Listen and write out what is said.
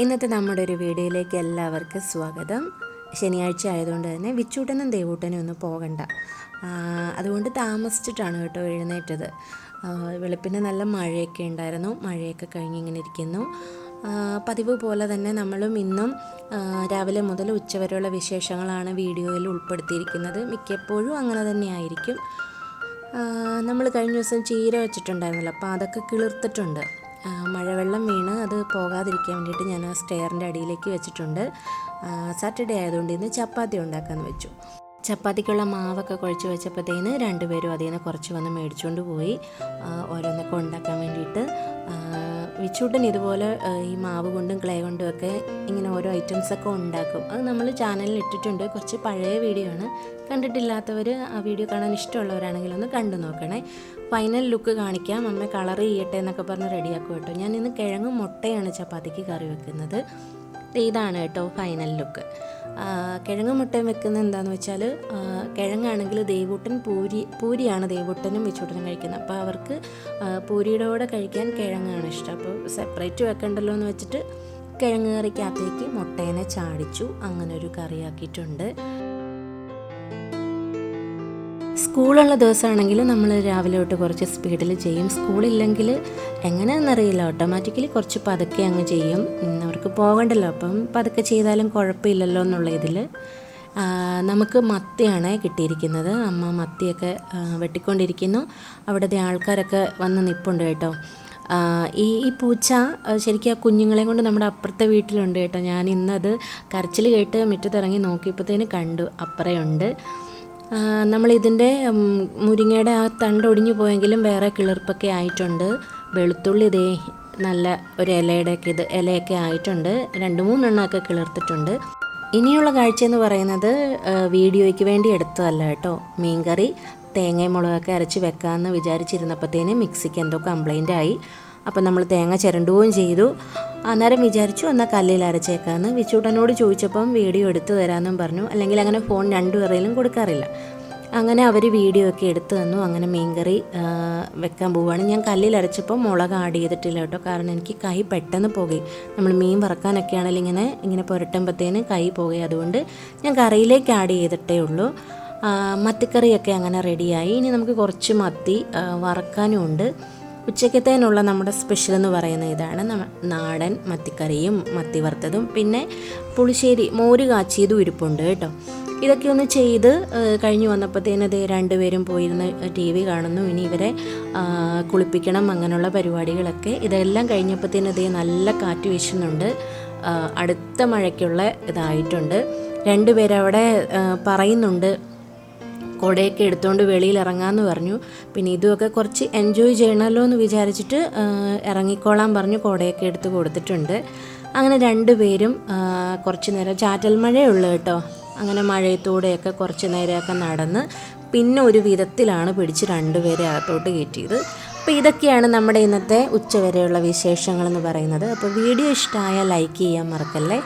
ഇന്നത്തെ നമ്മുടെ ഒരു വീഡിയോയിലേക്ക് എല്ലാവർക്കും സ്വാഗതം. ശനിയാഴ്ച ആയതുകൊണ്ട് തന്നെ വിച്ചൂട്ടനും ദേവൂട്ടനും ഒന്നും പോകണ്ട. അതുകൊണ്ട് താമസിച്ചിട്ടാണ് കേട്ടോ എഴുന്നേറ്റത്. വെളുപ്പിന് നല്ല മഴയൊക്കെ ഉണ്ടായിരുന്നു. മഴയൊക്കെ കഴിഞ്ഞ് ഇങ്ങനെ ഇരിക്കുന്നു. പതിവ് പോലെ തന്നെ നമ്മളും ഇന്നും രാവിലെ മുതൽ ഉച്ചവരെയുള്ള വിശേഷങ്ങളാണ് വീഡിയോയിൽ ഉൾപ്പെടുത്തിയിരിക്കുന്നത്. മിക്കപ്പോഴും അങ്ങനെ തന്നെ ആയിരിക്കും. നമ്മൾ കഴിഞ്ഞ ദിവസം ചീര വെച്ചിട്ടുണ്ടായിരുന്നല്ലോ. അപ്പോൾ അതൊക്കെ കിളിർത്തിട്ടുണ്ട്. മഴവെള്ളം വീണ് അത് പോകാതിരിക്കാൻ വേണ്ടിയിട്ട് ഞാൻ ആ സ്റ്റെയറിന്റെ അടിയിലേക്ക് വെച്ചിട്ടുണ്ട്. സാറ്റർഡേ ആയതുകൊണ്ട് ഇന്ന് ചപ്പാത്തി ഉണ്ടാക്കാമെന്ന് വെച്ചു. ചപ്പാത്തിക്കുള്ള മാവൊക്കെ കുഴച്ച് വെച്ചപ്പോഴത്തേന് രണ്ടുപേരും അതിൽ നിന്ന് കുറച്ച് വന്ന് മേടിച്ചുകൊണ്ട് പോയി. ഓരോന്നൊക്കെ ഉണ്ടാക്കാൻ വേണ്ടിയിട്ട്. വിച്ചൂട്ടൻ ഇതുപോലെ ഈ മാവ് കൊണ്ടും ക്ലേ കൊണ്ടും ഒക്കെ ഇങ്ങനെ ഓരോ ഐറ്റംസൊക്കെ ഉണ്ടാക്കും. അത് നമ്മൾ ചാനലിൽ ഇട്ടിട്ടുണ്ട്. കുറച്ച് പഴയ വീഡിയോ ആണ്. കണ്ടിട്ടില്ലാത്തവർ ആ വീഡിയോ കാണാൻ ഇഷ്ടമുള്ളവരാണെങ്കിൽ ഒന്ന് കണ്ടു നോക്കണേ. ഫൈനൽ ലുക്ക് കാണിക്കാം. അമ്മ കളർ ചെയ്യട്ടെ എന്നൊക്കെ പറഞ്ഞ് റെഡിയാക്കും കേട്ടോ ഞാൻ ഇന്ന് കിഴങ്ങും മുട്ടയാണ് ചപ്പാത്തിക്ക് കറി വെക്കുന്നത്. ഇതാണ് കേട്ടോ ഫൈനൽ ലുക്ക് കിഴങ്ങ് മുട്ടയും വെക്കുന്നത് എന്താണെന്ന് വെച്ചാൽ കിഴങ്ങാണെങ്കിൽ ദേവൂട്ടൻ പൂരി പൂരിയാണ് ദേവൂട്ടനും വിച്ചൂട്ടനും കഴിക്കുന്നത്. അപ്പോൾ അവർക്ക് പൂരിയുടെ കൂടെ കഴിക്കാൻ കിഴങ്ങാണ് ഇഷ്ടം. അപ്പോൾ സെപ്പറേറ്റ് വെക്കണ്ടല്ലോ എന്ന് വെച്ചിട്ട് കിഴങ്ങ് കറിക്കകത്തേക്ക് മുട്ടേനെ ചാടിച്ചു. അങ്ങനെ ഒരു കറിയാക്കിയിട്ടുണ്ട് സ്കൂളുള്ള ദിവസമാണെങ്കിൽ നമ്മൾ രാവിലെ തൊട്ട് കുറച്ച് സ്പീഡിൽ ചെയ്യും. സ്കൂളില്ലെങ്കിൽ എങ്ങനെയാണെന്നറിയില്ല. ഓട്ടോമാറ്റിക്കലി കുറച്ച് പതുക്കെ അങ്ങ് ചെയ്യും. അവർക്ക് പോകണ്ടല്ലോ. അപ്പം പതുക്കെ ചെയ്താലും കുഴപ്പമില്ലല്ലോ എന്നുള്ള ഇതിൽ നമുക്ക് മത്തിയാണ് കിട്ടിയിരിക്കുന്നത്. അമ്മ മത്തിയൊക്കെ വെട്ടിക്കൊണ്ടിരിക്കുന്നു. അവിടുത്തെ ആൾക്കാരൊക്കെ വന്ന് നിൽപ്പുണ്ട് കേട്ടോ. ഈ ഈ പൂച്ച ശരിക്കും ആ കുഞ്ഞുങ്ങളെ കൊണ്ട് നമ്മുടെ അപ്പുറത്തെ വീട്ടിലുണ്ട് കേട്ടോ. ഞാൻ ഇന്നത് കരച്ചിൽ കേട്ട് മുറ്റത്തിറങ്ങി നോക്കിയപ്പോഴത്തേന് കണ്ടു. അപ്പറയുണ്ട് നമ്മളിതിന്റെ മുരിങ്ങയുടെ ആ തണ്ട് ഒടിഞ്ഞു പോയെങ്കിലും വേറെ കിളിർപ്പൊക്കെ ആയിട്ടുണ്ട്. വെളുത്തുള്ളി ഇതേ നല്ല ഒരു ഇലയുടെയൊക്കെ ഇത് ഇലയൊക്കെ ആയിട്ടുണ്ട്. രണ്ട് മൂന്നെണ്ണമൊക്കെ കിളിർത്തിട്ടുണ്ട്. ഇനിയുള്ള കാഴ്ച എന്ന് പറയുന്നത് വീഡിയോയ്ക്ക് വേണ്ടി എടുത്തതല്ല കേട്ടോ. മീൻകറി തേങ്ങയും മുളകൊക്കെ അരച്ച് വെക്കാമെന്ന് വിചാരിച്ചിരുന്നപ്പോഴത്തേന് മിക്സിക്ക് എന്തോ കംപ്ലൈന്റ് ആയി അപ്പം നമ്മൾ തേങ്ങ ചിരണ്ടുകയും ചെയ്തു. അന്നേരം വിചാരിച്ചു എന്നാൽ കല്ലിൽ അരച്ചേക്കാമെന്ന് വിച്ചൂട്ടനോട് ചോദിച്ചപ്പം വീഡിയോ എടുത്തു തരാമെന്നും പറഞ്ഞു. അല്ലെങ്കിൽ അങ്ങനെ ഫോൺ രണ്ടുപേരെയും കൊടുക്കാറില്ല. അങ്ങനെ അവർ വീഡിയോ ഒക്കെ എടുത്തു തന്നു. അങ്ങനെ മീൻകറി വെക്കാൻ പോവുകയാണ്. ഞാൻ കല്ലിൽ അരച്ചപ്പോൾ മുളക് ആഡ് ചെയ്തിട്ടില്ല കേട്ടോ. കാരണം എനിക്ക് കൈ പെട്ടെന്ന് പോകുകയും നമ്മൾ മീൻ വറക്കാനൊക്കെ ആണെങ്കിൽ ഇങ്ങനെ ഇങ്ങനെ പുരട്ടുമ്പോഴത്തേന് കൈ പോകുകയും അതുകൊണ്ട് ഞാൻ കറിയിലേക്ക് ആഡ് ചെയ്തിട്ടേ ഉള്ളൂ. മത്തിക്കറിയൊക്കെ അങ്ങനെ റെഡിയായി. ഇനി നമുക്ക് കുറച്ച് മത്തി വറക്കാനും ഉണ്ട്. ഉച്ചക്കത്തേനുള്ള നമ്മുടെ സ്പെഷ്യൽ എന്ന് പറയുന്ന ഇതാണ്. നാടൻ മത്തിക്കറിയും മത്തി വറുത്തതും. പിന്നെ പുളിശ്ശേരി മോര് കാച്ചിയതും ഇരിപ്പുണ്ട് കേട്ടോ. ഇതൊക്കെ ഒന്ന് ചെയ്ത് കഴിഞ്ഞ് വന്നപ്പോഴത്തേന് ദേ രണ്ടുപേരും പോയിരുന്ന് ടി വി കാണുന്നു. ഇനി ഇവരെ കുളിപ്പിക്കണം അങ്ങനെയുള്ള പരിപാടികളൊക്കെ. ഇതെല്ലാം കഴിഞ്ഞപ്പോഴത്തേന് ദേ നല്ല കാറ്റ് വീശുന്നുണ്ട്. അടുത്ത മഴയ്ക്കുള്ള ഇതായിട്ടുണ്ട്. രണ്ടുപേരവിടെ പറയുന്നുണ്ട് കുടയൊക്കെ എടുത്തുകൊണ്ട് വെളിയിൽ ഇറങ്ങാമെന്ന് പറഞ്ഞു. പിന്നെ ഇതുമൊക്കെ കുറച്ച് എൻജോയ് ചെയ്യണമല്ലോ എന്ന് വിചാരിച്ചിട്ട് ഇറങ്ങിക്കോളാം ഇറങ്ങിക്കോളാൻ പറഞ്ഞു. കുടയൊക്കെ എടുത്ത് കൊടുത്തിട്ടുണ്ട്. അങ്ങനെ രണ്ടുപേരും കുറച്ച് നേരം ചാറ്റൽ മഴയുള്ളൂ കേട്ടോ. അങ്ങനെ മഴയത്തൂടെയൊക്കെ കുറച്ച് നേരമൊക്കെ നടന്ന് പിന്നെ ഒരു വിധത്തിലാണ് പിടിച്ച് രണ്ടുപേരെ അകത്തോട്ട് കയറ്റിയത്. അപ്പോൾ ഇതൊക്കെയാണ് നമ്മുടെ ഇന്നത്തെ ഉച്ചവരെയുള്ള വിശേഷങ്ങളെന്ന് പറയുന്നത്. അപ്പോൾ വീഡിയോ ഇഷ്ടമായ ലൈക്ക് ചെയ്യാൻ മറക്കല്ലേ?